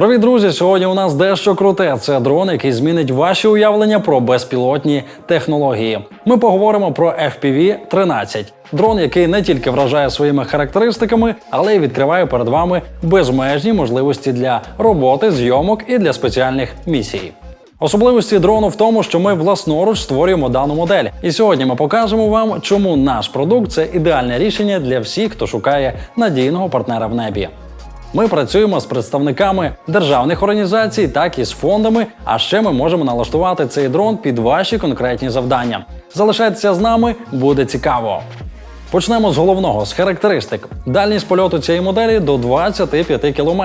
Привіт, друзі! Сьогодні у нас дещо круте. Це дрон, який змінить ваші уявлення про безпілотні технології. Ми поговоримо про FPV-13. Дрон, який не тільки вражає своїми характеристиками, але й відкриває перед вами безмежні можливості для роботи, зйомок і для спеціальних місій. Особливості дрону в тому, що ми власноруч створюємо дану модель. І сьогодні ми покажемо вам, чому наш продукт це ідеальне рішення для всіх, хто шукає надійного партнера в небі. Ми працюємо з представниками державних організацій, так і з фондами. А ще ми можемо налаштувати цей дрон під ваші конкретні завдання. Залишайтеся з нами, буде цікаво. Почнемо з головного з характеристик. Дальність польоту цієї моделі до 25 км,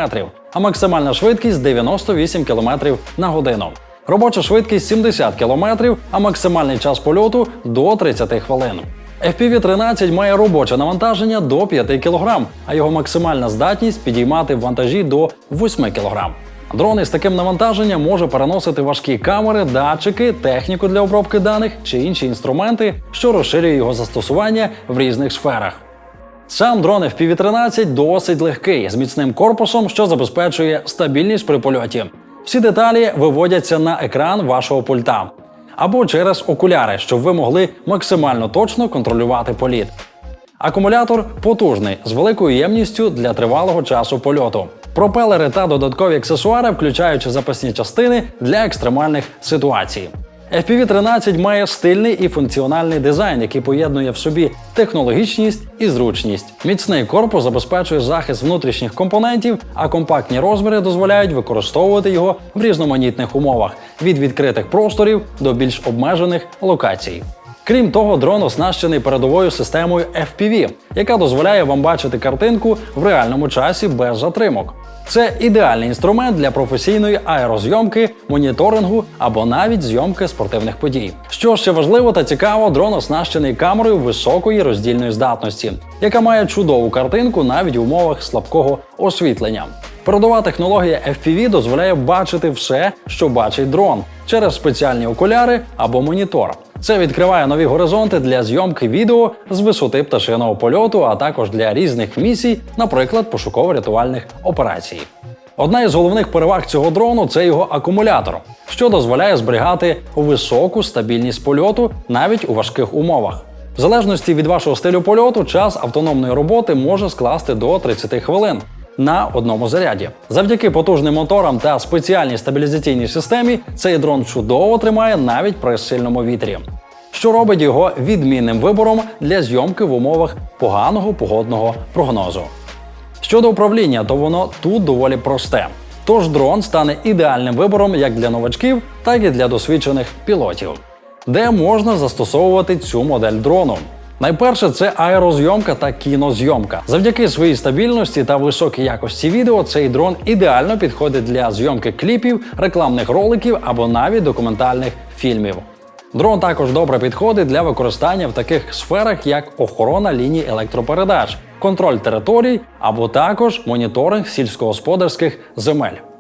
а максимальна швидкість 98 км на годину. Робоча швидкість 70 км, а максимальний час польоту до 30 хвилин. FPV-13 має робоче навантаження до 5 кг, а його максимальна здатність підіймати вантажі до 8 кг. Дрон із таким навантаженням може переносити важкі камери, датчики, техніку для обробки даних чи інші інструменти, що розширює його застосування в різних сферах. Сам дрон FPV-13 досить легкий, з міцним корпусом, що забезпечує стабільність при польоті. Всі деталі виводяться на екран вашого пульта або через окуляри, щоб ви могли максимально точно контролювати політ. Акумулятор потужний з великою ємністю для тривалого часу польоту. Пропелери та додаткові аксесуари, включаючи запасні частини для екстремальних ситуацій. FPV-13 має стильний і функціональний дизайн, який поєднує в собі технологічність і зручність. Міцний корпус забезпечує захист внутрішніх компонентів, а компактні розміри дозволяють використовувати його в різноманітних умовах від відкритих просторів до більш обмежених локацій. Крім того, дрон оснащений передовою системою FPV, яка дозволяє вам бачити картинку в реальному часі без затримок. Це ідеальний інструмент для професійної аерозйомки, моніторингу або навіть зйомки спортивних подій. Що ще важливо та цікаво, дрон оснащений камерою високої роздільної здатності, яка має чудову картинку навіть в умовах слабкого освітлення. Передова технологія FPV дозволяє бачити все, що бачить дрон, через спеціальні окуляри або монітор. Це відкриває нові горизонти для зйомки відео з висоти пташиного польоту, а також для різних місій, наприклад, пошуково-рятувальних операцій. Одна із головних переваг цього дрону це його акумулятор, що дозволяє зберігати високу стабільність польоту навіть у важких умовах. В залежності від вашого стилю польоту, час автономної роботи може скласти до 30 хвилин на одному заряді. Завдяки потужним моторам та спеціальній стабілізаційній системі цей дрон чудово тримає навіть при сильному вітрі, що робить його відмінним вибором для зйомки в умовах поганого погодного прогнозу. Щодо управління, то воно тут доволі просте. Тож дрон стане ідеальним вибором як для новачків, так і для досвідчених пілотів, де можна застосовувати цю модель дрону. Найперше це аерозйомка та кінозйомка. Завдяки своїй стабільності та високій якості відео цей дрон ідеально підходить для зйомки кліпів, рекламних роликів або навіть документальних фільмів. Дрон також добре підходить для використання в таких сферах, як охорона ліній електропередач, контроль територій або також моніторинг сільськогосподарських земель.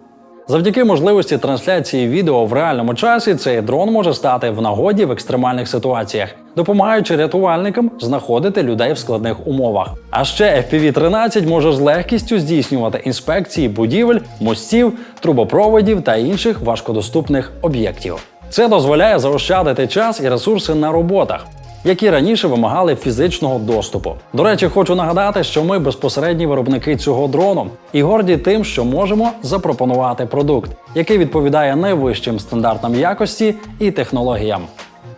Завдяки можливості трансляції відео в реальному часі цей дрон може стати в нагоді в екстремальних ситуаціях, допомагаючи рятувальникам знаходити людей в складних умовах. А ще FPV-13 може з легкістю здійснювати інспекції будівель, мостів, трубопроводів та інших важкодоступних об'єктів. Це дозволяє заощадити час і ресурси на роботах, які раніше вимагали фізичного доступу. До речі, хочу нагадати, що ми безпосередні виробники цього дрону і горді тим, що можемо запропонувати продукт, який відповідає найвищим стандартам якості і технологіям.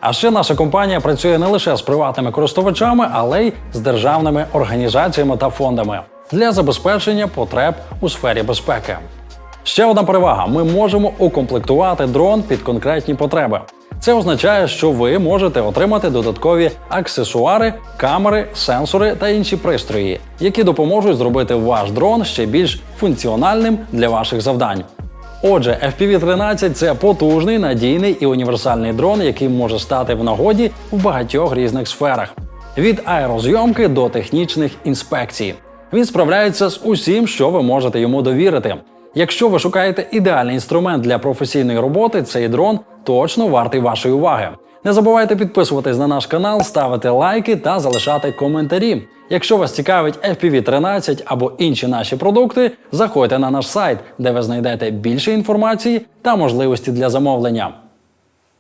А ще наша компанія працює не лише з приватними користувачами, але й з державними організаціями та фондами для забезпечення потреб у сфері безпеки. Ще одна перевага: ми можемо укомплектувати дрон під конкретні потреби. Це означає, що ви можете отримати додаткові аксесуари, камери, сенсори та інші пристрої, які допоможуть зробити ваш дрон ще більш функціональним для ваших завдань. Отже, FPV-13 – це потужний, надійний і універсальний дрон, який може стати в нагоді в багатьох різних сферах від аерозйомки до технічних інспекцій. Він справляється з усім, що ви можете йому довірити. Якщо ви шукаєте ідеальний інструмент для професійної роботи, цей дрон точно вартий вашої уваги. Не забувайте підписуватись на наш канал, ставити лайки та залишати коментарі. Якщо вас цікавить FPV 13 або інші наші продукти, заходьте на наш сайт, де ви знайдете більше інформації та можливості для замовлення.